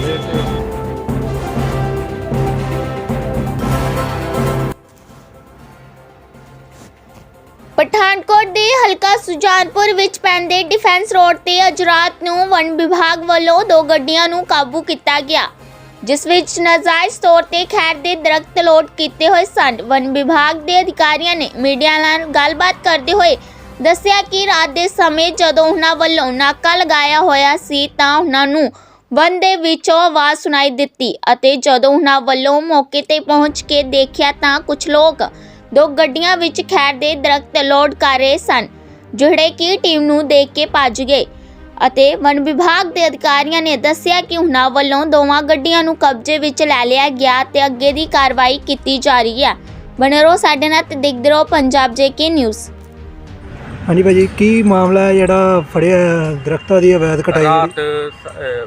ਲਏ ਤੇ ਪਠਾਨਕੋਟ ਦੇ ਹਲਕਾ ਸੁਜਾਨਪੁਰ ਵਿੱਚ ਪੈਂਦੇ ਡਿਫੈਂਸ ਰੋਡ ਤੇ ਅੱਜ ਰਾਤ ਨੂੰ ਵਨ ਵਿਭਾਗ ਵੱਲੋਂ ਦੋ ਗੱਡੀਆਂ ਨੂੰ ਕਾਬੂ ਕੀਤਾ ਗਿਆ, ਜਿਸ ਵਿੱਚ ਨਾਜਾਇਜ਼ ਤੌਰ ਤੇ ਖੈਰ ਦੇ ਦਰਖਤ ਲੋਡ ਕੀਤੇ ਹੋਏ ਸਨ। ਵਨ ਵਿਭਾਗ ਦੇ ਅਧਿਕਾਰੀਆਂ ਨੇ ਮੀਡੀਆ ਨਾਲ ਗੱਲਬਾਤ ਕਰਦੇ ਹੋਏ ਦੱਸਿਆ ਕਿ ਰਾਤ ਦੇ ਸਮੇਂ ਜਦੋਂ ਉਹਨਾਂ ਵੱਲੋਂ ਨਾਕਾ ਲਗਾਇਆ ਹੋਇਆ ਸੀ ਤਾਂ ਉਹਨਾਂ ਨੂੰ ਵਨ ਦੇ ਵਿੱਚੋਂ ਆਵਾਜ਼ ਸੁਣਾਈ ਦਿੱਤੀ ਅਤੇ ਜਦੋਂ ਉਹਨਾਂ ਵੱਲੋਂ ਮੌਕੇ ਤੇ ਪਹੁੰਚ ਕੇ ਦੇਖਿਆ ਤਾਂ ਕੁਝ ਲੋਕ ਦੋ ਗੱਡੀਆਂ ਵਿੱਚ ਖੈਰ ਦੇ ਦਰਖਤ ਲੋਡ ਕਰ ਰਹੇ ਸਨ, ਜਿਹੜੇ ਕਿ ਟੀਮ ਨੂੰ ਦੇਖ ਕੇ ਭੱਜ ਗਏ ਅਤੇ ਵਨ ਵਿਭਾਗ ਦੇ ਅਧਿਕਾਰੀਆਂ ਨੇ ਦੱਸਿਆ ਕਿ ਉਹਨਾਂ ਵੱਲੋਂ ਦੋਵਾਂ ਗੱਡੀਆਂ ਨੂੰ ਕਬਜ਼ੇ ਵਿੱਚ ਲੈ ਲਿਆ ਗਿਆ ਤੇ ਅੱਗੇ ਦੀ ਕਾਰਵਾਈ ਕੀਤੀ ਜਾ ਰਹੀ ਹੈ। ਬਣੇ ਰਹੋ ਸਾਡੇ ਨਾਲ ਤੇ ਦੇਖਦੇ ਰਹੋ ਪੰਜਾਬ ਜੇਕੇ ਨਿਊਜ਼। ਹਾਂਜੀ ਭਾਜੀ, ਕੀ ਮਾਮਲਾ ਹੈ ਜਿਹੜਾ ਫੜਿਆ ਹੈ ਦਰਖਤਾਂ ਦੀ ਅਵੈਧ ਕਟਾਈ ਰਾਤ, ਅਹ,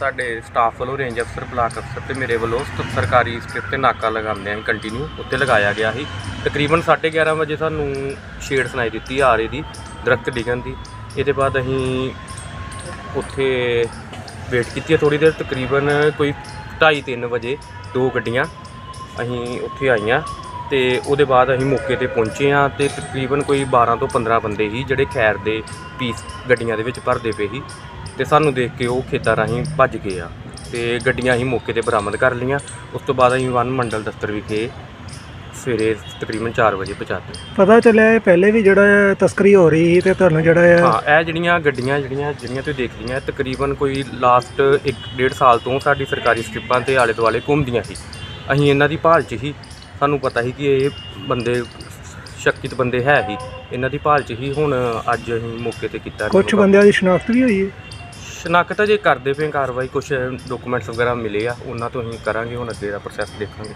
ਸਾਡੇ ਸਟਾਫ ਵੱਲੋਂ ਰੇਂਜ ਅਫਸਰ ਬਲਾਕ ਅਫਸਰ ਤੇ ਮੇਰੇ ਵੱਲੋਂ ਸ- ਸਰਕਾਰੀ ਸਕਿੱਪ ਤੇ ਨਾਕਾ ਲਗਾਉਂਦੇ ਆਂ ਕੰਟੀਨਿਊ ਉੱਤੇ ਲਗਾਇਆ ਗਿਆ ਸੀ। ਤਕਰੀਬਨ 11:30 ਵਜੇ ਸਾਨੂੰ ਛੇੜ ਸੁਣਾਈ ਦਿੱਤੀ ਆ ਰਹੀ ਦੀ, ਦਰਖਤ ਡਿੱਗਣ ਦੀ। ਇਹਦੇ ਬਾਅਦ ਅਸੀਂ ਉੱਥੇ ਵੇਟ ਕੀਤੀ ਥੋੜੀ ਦੇਰ, ਤਕਰੀਬਨ ਕੋਈ 2:30 ਵਜੇ ਦੋ ਗੱਡੀਆਂ ਅਸੀਂ ਉੱਥੇ ਆਈਆਂ। ਤੇ ਉਹਦੇ ਬਾਅਦ ਅਸੀਂ ਮੌਕੇ ਤੇ ਪਹੁੰਚੇ ਆ ਤੇ ਤਕਰੀਬਨ ਕੋਈ 12 ਤੋਂ 15 ਬੰਦੇ ਸੀ ਜਿਹੜੇ ਖੈਰ ਦੇ ਪੀਸ ਗੱਡੀਆਂ ਦੇ ਵਿੱਚ ਭਰਦੇ ਪਏ ਸੀ ਤੇ ਸਾਨੂੰ ਦੇਖ ਕੇ ਉਹ ਖੇਤਾਂ ਰਾਹੀਂ ਭੱਜ ਗਏ ਆ ਤੇ ਗੱਡੀਆਂ ਅਸੀਂ ਮੌਕੇ ਤੇ ਬਰਾਮਦ ਕਰ ਲਈਆਂ। ਉਸ ਤੋਂ ਬਾਅਦ ਅਸੀਂ ਵਨ ਮੰਡਲ ਦਫ਼ਤਰ ਵਿਖੇ ਸਵੇਰੇ ਤਕਰੀਬਨ 4 ਵਜੇ ਪਹੁੰਚਾਤੇ। ਪਤਾ ਚੱਲਿਆ ਇਹ ਪਹਿਲੇ ਵੀ ਜਿਹੜਾ ਹੈ ਤਸਕਰੀ ਹੋ ਰਹੀ ਸੀ ਤੇ ਤੁਹਾਨੂੰ ਜਿਹੜਾ ਹੈ ਹਾਂ ਇਹ ਜਿਹੜੀਆਂ ਗੱਡੀਆਂ ਜਿਹੜੀਆਂ ਜਿਹੜੀਆਂ ਤੁਸੀਂ ਦੇਖ ਲਈਆਂ ਇਹ ਤਕਰੀਬਨ ਕੋਈ ਲਾਸਟ 1.5 ਸਾਲ ਤੋਂ ਸਾਡੀ ਸਰਕਾਰੀ ਸਟ੍ਰਿਪਾਂ ਤੇ ਆਲੇ ਦੁਆਲੇ ਘੁੰਮਦੀਆਂ ਸੀ। ਅਸੀਂ ਇਹਨਾਂ ਦੀ ਭਾਲ 'ਚ ਹੀ ਸਾਨੂੰ ਪਤਾ ਸੀ ਕਿ ਇਹ ਬੰਦੇ ਸ਼ੱਕਿਤ ਬੰਦੇ ਹੈ ਹੀ। ਇਹਨਾਂ ਦੀ ਭਾਲ 'ਚ ਹੀ ਹੁਣ ਅੱਜ ਅਸੀਂ ਮੌਕੇ ਤੇ ਕੀਤਾ ਕੁਝ ਬੰਦਿਆਂ ਦੀ ਸ਼ਨਾਖਤ ਵੀ ਹੋਈ ਹੈ? ਸ਼ਨਾਖਤ ਜੇ ਕਰਦੇ ਪਏ ਕਾਰਵਾਈ ਕੁਝ ਡਾਕੂਮੈਂਟਸ ਵਗੈਰਾ ਮਿਲੇ ਆ ਉਹਨਾਂ ਤੋਂ ਅਸੀਂ ਕਰਾਂਗੇ ਹੁਣ ਅੱਗੇ ਦਾ ਪ੍ਰੋਸੈਸ ਦੇਖਾਂਗੇ।